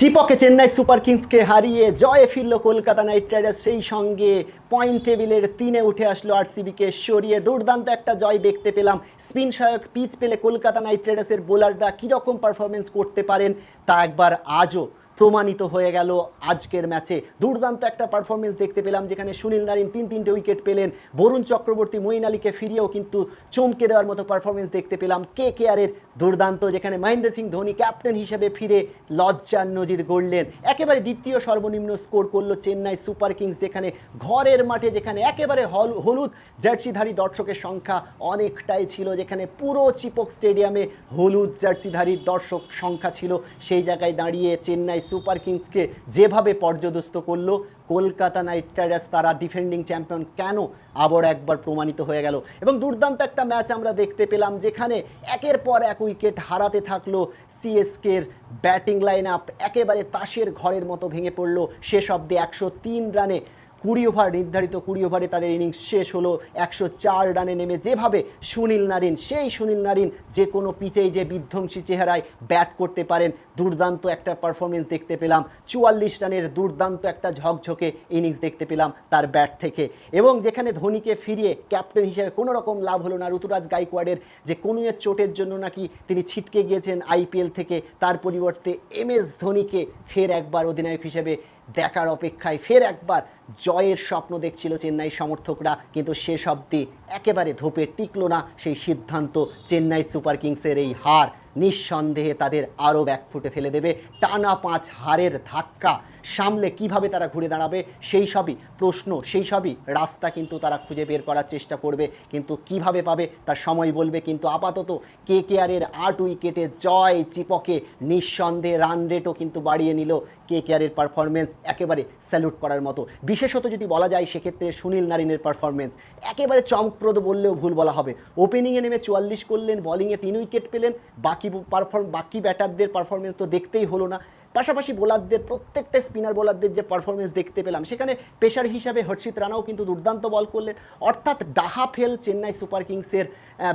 চিপকে Chennai super কিংসকে হারিয়ে জয়ে ফিরল কলকাতা নাইট রাইডার্স। সেই সঙ্গে পয়েন্ট টেবিলের তিনে উঠে আসলো আর আরসিবিকে সরিয়ে। দুর্দান্ত একটা জয় দেখতে পেলাম। স্পিন সহায়ক পিচ পেলে কলকাতা নাইট রাইডার্সের বোলাররা কীরকম পারফরমেন্স করতে পারেন তা একবার আজও প্রমাণিত হয়ে গেল আজকের ম্যাচে। দুর্দান্ত একটা পারফরমেন্স দেখতে পেলাম যেখানে সুনীল নারিন তিন তিনটে উইকেট পেলেন। বরুণ চক্রবর্তী, মঈন আলীকে ফিরিয়েও কিন্তু চমকে দেওয়ার মতো পারফরমেন্স দেখতে পেলাম। কে কে আরের দুর্দান্ত, যেখানে মহেন্দ্র সিং ধোনি ক্যাপ্টেন হিসেবে ফিরে লজ্জার নজির গড়লেন। একেবারে দ্বিতীয় সর্বনিম্ন স্কোর করল চেন্নাই সুপার কিংস, যেখানে ঘরের মাঠে, যেখানে একেবারে হল হলুদ জার্সিধারী দর্শকের সংখ্যা অনেকটাই ছিল, যেখানে পুরো চিপক স্টেডিয়ামে হলুদ জার্সিধারী দর্শক সংখ্যা ছিল। সেই জায়গায় দাঁড়িয়ে চেন্নাই সুপার কিংসকে যেভাবে পর্যদস্ত করল, কলকাতা নাইট রাইডার্স তারা ডিফেন্ডিং চ্যাম্পিয়ন কেন আবার একবার প্রমাণিত হয়ে গেল। এবং দুর্দান্ত একটা ম্যাচ আমরা দেখতে পেলাম যেখানে একের পর এক উইকেট হারাতে থাকল সিএসকের ব্যাটিং লাইন আপ একেবারে তাসের ঘরের মতো ভেঙে পড়ল, শেষ অব্দি একশো তিন রানে কুড়ি ওভার, নির্ধারিত কুড়ি ওভারে তাদের ইনিংস শেষ হলো। একশো চার রানে নেমে যেভাবে সুনীল নারিন, সেই সুনীল নারিন যে কোনো পিচেই যে বিধ্বংসী চেহারায় ব্যাট করতে পারেন, দুর্দান্ত একটা পারফরমেন্স দেখতে পেলাম। চুয়াল্লিশ রানের দুর্দান্ত একটা ঝকঝকে ইনিংস দেখতে পেলাম তার ব্যাট থেকে। এবং যেখানে ধোনিকে ফিরিয়ে ক্যাপ্টেন হিসেবে কোনো রকম লাভ হলো না, ঋতুরাজ গাইকোয়াড়ের যে কনুয়ের চোটের জন্য নাকি তিনি ছিটকে গিয়েছেন আইপিএল থেকে, তার পরিবর্তে এম এস ধোনিকে ফের একবার অধিনায়ক হিসেবে দেখার অপেক্ষায় ফের একবার জয়ের স্বপ্ন দেখছিল চেন্নাই সমর্থকরা। কিন্তু শেষ অবধি একেবারে ধোপে টিকলো না সেই সিদ্ধান্ত চেন্নাই সুপার কিংসের এই হার। নিঃসন্দেহে তাদের আরও ব্যাকফুটে ফেলে দেবে। টানা পাঁচ হারের ধাক্কা। সামলে কীভাবে তারা ঘুরে দাঁড়াবে, সেই সবই প্রশ্ন, সেই সবই রাস্তা কিন্তু তারা খুঁজে বের করার চেষ্টা করবে। কিন্তু কীভাবে পাবে, তার সময় বলবে। কিন্তু আপাতত কে কে আরের আট উইকেটে জয় চিপকে নিঃসন্দেহে রান রেটও কিন্তু বাড়িয়ে নিল কে কে আরের পারফরমেন্স একেবারে স্যালুট করার মতো। বিশেষত যদি বলা যায় সেক্ষেত্রে সুনীল নারিনের পারফরমেন্স একেবারে চমকপ্রদ বললেও ভুল বলা হবে। ওপেনিংয়ে নেমে চুয়াল্লিশ করলেন বলিংয়ে তিন উইকেট পেলেন, বাকি পারফর্ম বাকি ব্যাটারদের পারফরমেন্স তো দেখতেই হলো না। পাশাপাশি বোলারদের প্রত্যেকটা স্পিনার বোলারদের যে পারফরমেন্স দেখতে পেলাম, সেখানে পেশার হিসাবে হর্ষিত রানাও কিন্তু দুর্দান্ত বল করলেন। অর্থাৎ ডাহা ফেল চেন্নাই সুপার কিংসের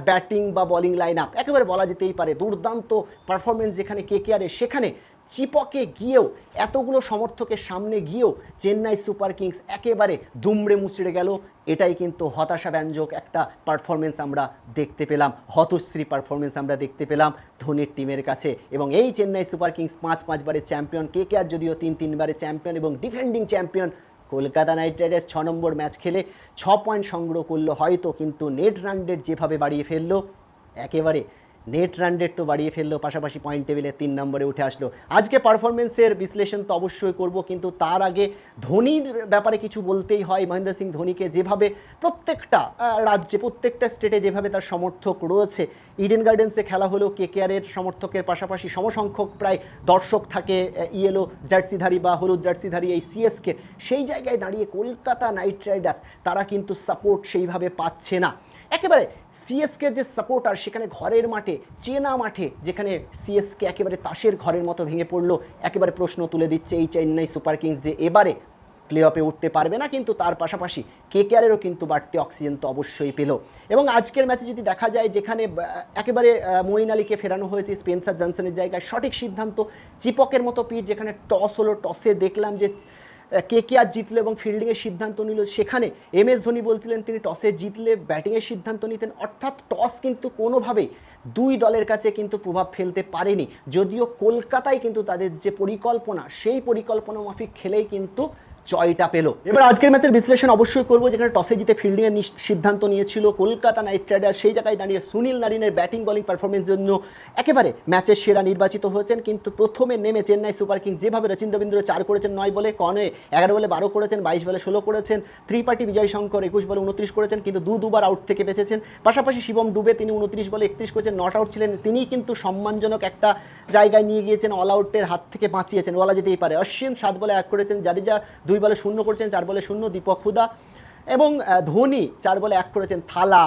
ব্যাটিং বা বলিং লাইন আপ একেবারে বলা যেতেই পারে দুর্দান্ত পারফরমেন্স যেখানে কে কে আরে সেখানে চিপকে গিয়েও, এতগুলো সমর্থকের সামনে গিয়েও চেন্নাই সুপার কিংস একেবারে দুমড়ে মুচড়ে গেল। এটাই কিন্তু হতাশাব্যঞ্জক একটা পারফরমেন্স আমরা দেখতে পেলাম, হতশ্রী পারফরমেন্স আমরা দেখতে পেলাম ধোনির টিমের কাছে। এবং এই চেন্নাই সুপার কিংস পাঁচ পাঁচবারের চ্যাম্পিয়ন কে কে আর যদিও তিন তিনবারের চ্যাম্পিয়ন এবং defending champion Kolkata Knight Riders ছ নম্বর ম্যাচ খেলে ছ পয়েন্ট সংগ্রহ করল। হয়তো কিন্তু নেট রান রেট যেভাবে বাড়িয়ে ফেলল, একেবারে নেট রান রেট তো বাড়িয়ে ফেলল, পাশাপাশি পয়েন্ট টেবিলে তিন নম্বরে উঠে আসলো। আজকে পারফরমেন্সের বিশ্লেষণ তো অবশ্যই করব, কিন্তু তার আগে ধোনির ব্যাপারে কিছু বলতেই হয়। মহেন্দ্র সিং ধোনিকে যেভাবে প্রত্যেকটা রাজ্যে, প্রত্যেকটা স্টেটে যেভাবে তার সমর্থক রয়েছে ইডেন গার্ডেন্সে খেলা হলো কে কেয়ারের সমর্থকের পাশাপাশি সমসংখ্যক প্রায় দর্শক থাকে ইয়েলো জার্সিধারী বা হলুদ জার্সিধারী এই সিএসকে সেই জায়গায় দাঁড়িয়ে কলকাতা নাইট রাইডার্স, তারা কিন্তু সাপোর্ট সেইভাবে পাচ্ছে না। একেবারে সিএসকে যে সাপোর্টার সেখানে ঘরের মাঠে, চেনা মাঠে, যেখানে সিএসকে একেবারে তাসের ঘরের মতো ভেঙে পড়ল, একেবারে প্রশ্ন তুলে দিচ্ছে এই চেন্নাই সুপার কিংস যে এবারে প্লে অফে উঠতে পারবে না, কিন্তু তার পাশাপাশি কে কেয়ারেরও কিন্তু বাড়তি অক্সিজেন তো অবশ্যই পেল। এবং আজকের ম্যাচে যদি দেখা যায়, যেখানে একেবারে মঈন আলীকে ফেরানো হয়েছে স্পেন্সার জনসনের জায়গায়, সঠিক সিদ্ধান্ত চিপকের মতো পিচ যেখানে টস হলো টসে দেখলাম যে কে কে আর জিতলো এবং ফিল্ডিংয়ের সিদ্ধান্ত নিল? সেখানে এম এস ধোনি বলছিলেন, তিনি টসে জিতলে ব্যাটিংয়ের সিদ্ধান্ত নিতেন। অর্থাৎ টস কিন্তু কোনোভাবেই দুই দলের কাছে কিন্তু প্রভাব ফেলতে পারেনি। যদিও কলকাতায় কিন্তু তাদের যে পরিকল্পনা, সেই পরিকল্পনা মাফিক খেলেই কিন্তু জয়টা পেল। এবার আজকের ম্যাচের বিশ্লেষণ অবশ্যই করব, যেখানে টসে জিতে ফিল্ডিংয়ের সিদ্ধান্ত নিয়েছিল কলকাতা নাইট রাইডার্স। সেই জায়গায় দাঁড়িয়ে সুনীল নারিনের ব্যাটিং, বলিং পারফরমেন্স জন্য একেবারে ম্যাচের সেরা নির্বাচিত হয়েছেন। কিন্তু প্রথমে নেমে চেন্নাই সুপার কিংস, যেভাবে রচিন রবীন্দ্র চার করেছেন নয় বলে, কনে এগারো বলে বারো করেছেন, বাইশ বলে ষোলো করেছেন, ত্রিপাঠী বিজয় শঙ্কর একুশ বলে উনত্রিশ করেছেন, কিন্তু দু দুবার আউট থেকে বেঁচেছেন। পাশাপাশি শিবম ডুবে তিনি উনত্রিশ বলে একত্রিশ করেছেন নট আউট ছিলেন। তিনি কিন্তু সম্মানজনক একটা জায়গায় নিয়ে গিয়েছেন অল আউটের হাত থেকে বাঁচিয়েছেন, বলা যেতেই পারে। অশ্বিন সাত বলে এক করেছেন, জাদেজা দুই বলে শূন্য করেছেন, চার বলে শূন্য, দীপক হুদা এবং ধোনি চার বলে এক করেছেন, থালা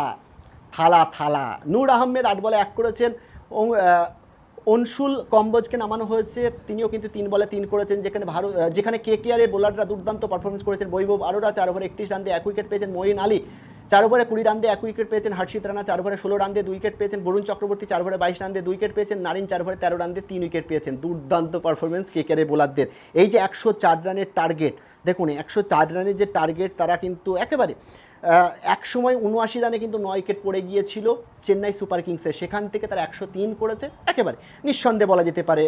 থালা থালা। নূর আহমেদ আট বলে এক করেছেন অনসুল কম্বোজকে নামানো হয়েছে, তিনিও কিন্তু তিন বলে তিন করেছেন, যেখানে ভারত যেখানে কে কে আরের বোলাররা দুর্দান্ত পারফরমেন্স করেছেন, বৈভব আরোরা চার ওভার একত্রিশ রান দিয়ে এক উইকেট পেয়েছেন মঈন আলী। চার ওভারে কুড়ি রান দিয়ে এক উইকেট পেয়েছেন হর্ষিত রানা, চার ওভারে ষোলো রান দিয়ে দুই উইকেট পেয়েছেন বরুণ চক্রবর্তী, চার ওভারে বাইশ রান দিয়ে দুই উইকেট পেয়েছেন নারিন, চার ওভারে তেরো রান দিয়ে তিন উইকেট পেয়েছেন। দুর্দান্ত পারফরমেন্স কেকেআরের বোলারদের। এই যে একশো চার রানের টার্গেট দেখুন, একশো চার রানের যে টার্গেট তারা কিন্তু একেবারে এক সময় উনআশি রানে কিন্তু নয় উইকেট পড়ে গিয়েছিল চেন্নাই সুপার কিংসে। সেখান থেকে তারা একশো তিন করেছে, একেবারে। নিঃসন্দেহে বলা যেতে পারে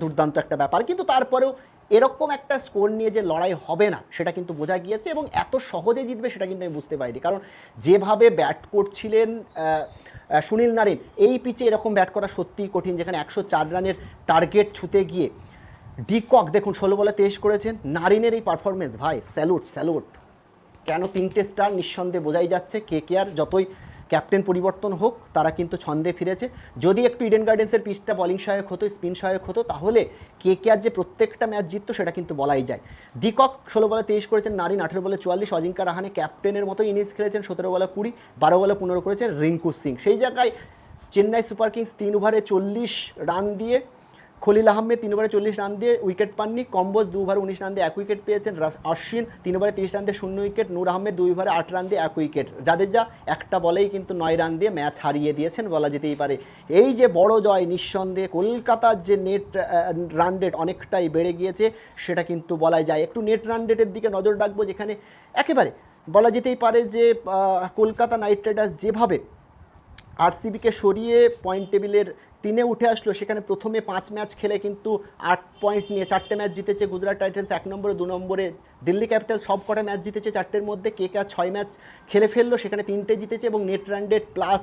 দুর্দান্ত একটা ব্যাপার। কিন্তু তারপরেও এরকম একটা স্কোর নিয়ে যে লড়াই হবে না, সেটা কিন্তু বোঝা গিয়েছে এবং এত সহজে জিতবে সেটা কিন্তু আমি বুঝতে পারিনি। কারণ যেভাবে ব্যাট করছিলেন সুনীল নারিন, এই পিচে এরকম ব্যাট করা সত্যিই কঠিন, যেখানে একশো চার রানের টার্গেট ছুতে গিয়ে ডিকক, দেখুন, ষোলো বলে তেইশ করেছেন। নারিনের এই পারফরমেন্স ভাই স্যালুট স্যালুট কেন তিনটে স্টার নিঃসন্দেহে বোঝাই যাচ্ছে কে কে আর যতই ক্যাপ্টেন পরিবর্তন হোক, তারা কিন্তু ছন্দে ফিরেছে। যদি একটু ইডেন গার্ডেন্সের পিচটা বলিং সহায়ক হতো স্পিন সহায়ক হতো, তাহলে কে কে আর যে প্রত্যেকটা ম্যাচ জিততো, সেটা কিন্তু বলাই যায়। ডিকক ষোলো বলে তেইশ করেছেন নারিন, আঠেরো বলে চুয়াল্লিশ, অজিঙ্কা রাহানে ক্যাপ্টেনের মতো ইনিংস খেলেছেন, সতেরো বলে কুড়ি, বারো বলে পনেরো করেছেন রিঙ্কু সিং। সেই জায়গায় চেন্নাই সুপার কিংস তিন ওভারে চল্লিশ রান দিয়ে খলিল আহমেদ তিন ওভারে চল্লিশ রান দিয়ে উইকেট পাননি। কম্বোজ দু ওভারে উনিশ রান দিয়ে এক উইকেট পেয়েছেন অশ্বিন তিন ওভারে তিরিশ রান দিয়ে শূন্য উইকেট। নূর আহমেদ দুই ওভারে আট রান দিয়ে এক উইকেট। যাদের যা একটা বলেই কিন্তু নয় রান দিয়ে ম্যাচ হারিয়ে দিয়েছেন বলা যেতেই পারে। এই যে বড় জয় নিঃসন্দেহে কলকাতার যে নেট রান রেট অনেকটাই বেড়ে গিয়েছে, সেটা কিন্তু বলাই যায়। একটু নেট রান রেটের দিকে নজর রাখব যেখানে একেবারে বলা যেতেই পারে যে কলকাতা নাইট রাইডার্স যেভাবে আরসিবিকে সরিয়ে পয়েন্ট টেবিলের তিনে উঠে আসলো। সেখানে প্রথমে পাঁচ ম্যাচ খেলে কিন্তু আট পয়েন্ট নিয়ে চারটে ম্যাচ জিতেছে গুজরাট টাইটান্স, এক নম্বরে, দু নম্বরে দিল্লি ক্যাপিটাল সব কটা ম্যাচ জিতেছে। চারটের মধ্যে কে কে ছয় ম্যাচ খেলে ফেলল, সেখানে তিনটে জিতেছে এবং net run rate plus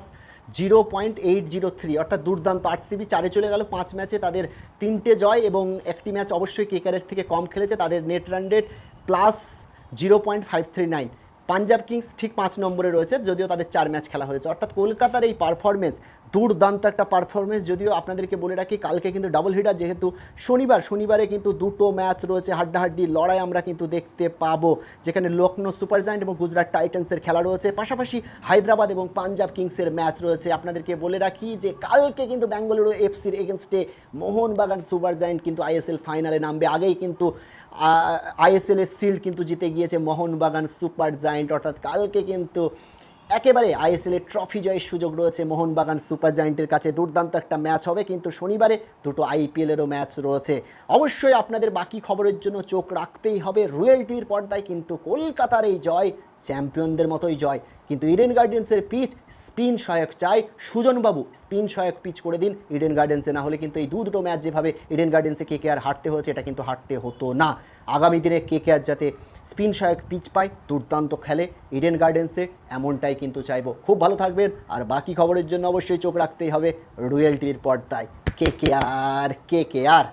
zero point eight zero three অর্থাৎ দুর্দান্ত। আরসিবি চারে চলে গেল, পাঁচ ম্যাচে তাদের তিনটে জয় এবং একটি ম্যাচ অবশ্যই কেকারের থেকে কম খেলেছে। তাদের net run rate plus zero point five three nine Punjab Kings ঠিক পাঁচ নম্বরে রয়েছে, যদিও তাদের চার ম্যাচ খেলা হয়েছে। অর্থাৎ কলকাতার এই পারফরমেন্স দুর্দান্ত একটা পারফরমেন্স যদিও আপনাদেরকে বলে রাখি, কালকে কিন্তু ডাবল হিটার যেহেতু শনিবার, শনিবারে কিন্তু দুটো ম্যাচ রয়েছে, হাড্ডাহাড্ডি, লড়াই আমরা কিন্তু দেখতে পাবো, যেখানে লখনৌ সুপার জায়েন্ট এবং গুজরাট টাইটান্সের খেলা রয়েছে, পাশাপাশি হায়দ্রাবাদ এবং পাঞ্জাব কিংসের ম্যাচ রয়েছে। আপনাদেরকে বলে রাখি যে, কালকে কিন্তু ব্যাঙ্গালুরু এফসির এগেনস্টে মোহনবাগান সুপার জায়েন্ট কিন্তু আইএসএল ফাইনালে নামবে। আগেই কিন্তু আইএসএল এর সিল্ড কিন্তু জিতে গিয়েছে মোহনবাগান সুপার জায়েন্ট অর্থাৎ কালকে কিন্তু একেবারে আইএসএল এর ট্রফি জয়ের সুযোগ রয়েছে মোহনবাগান সুপার জায়েন্টের কাছে। দুর্দান্ত একটা ম্যাচ হবে, কিন্তু শনিবারে দুটো আইপিএলেরও ম্যাচ রয়েছে। অবশ্যই আপনাদের বাকি খবরের জন্য চোখ রাখতেই হবে। রুয়েল টিভির পর্দায় কিন্তু কলকাতার এই জয় চ্যাম্পিয়নদের মতোই জয়। কিন্তু ইডেন গার্ডেন্সের পিচ স্পিন সহায়ক চাই সুজনবাবু। স্পিন সহায়ক পিচ করে দিন ইডেন গার্ডেন্সে না হলে কিন্তু এই দু দুটো ম্যাচ যেভাবে ইডেন গার্ডেন্সে কে কে আর হারতে হয়েছে, এটা কিন্তু হারতে হতো না। আগামী দিনে কে কে আর যাতে স্পিন সহায়ক পিচ পায়, দুর্দান্ত খেলে ইডেন গার্ডেন্সে এমনটাই কিন্তু চাইব। খুব ভালো থাকবেন, আর বাকি খবরের জন্য অবশ্যই চোখ রাখতেই হবে রয়্যাল টিভির পর্দায়। কে কে আর কে কে আর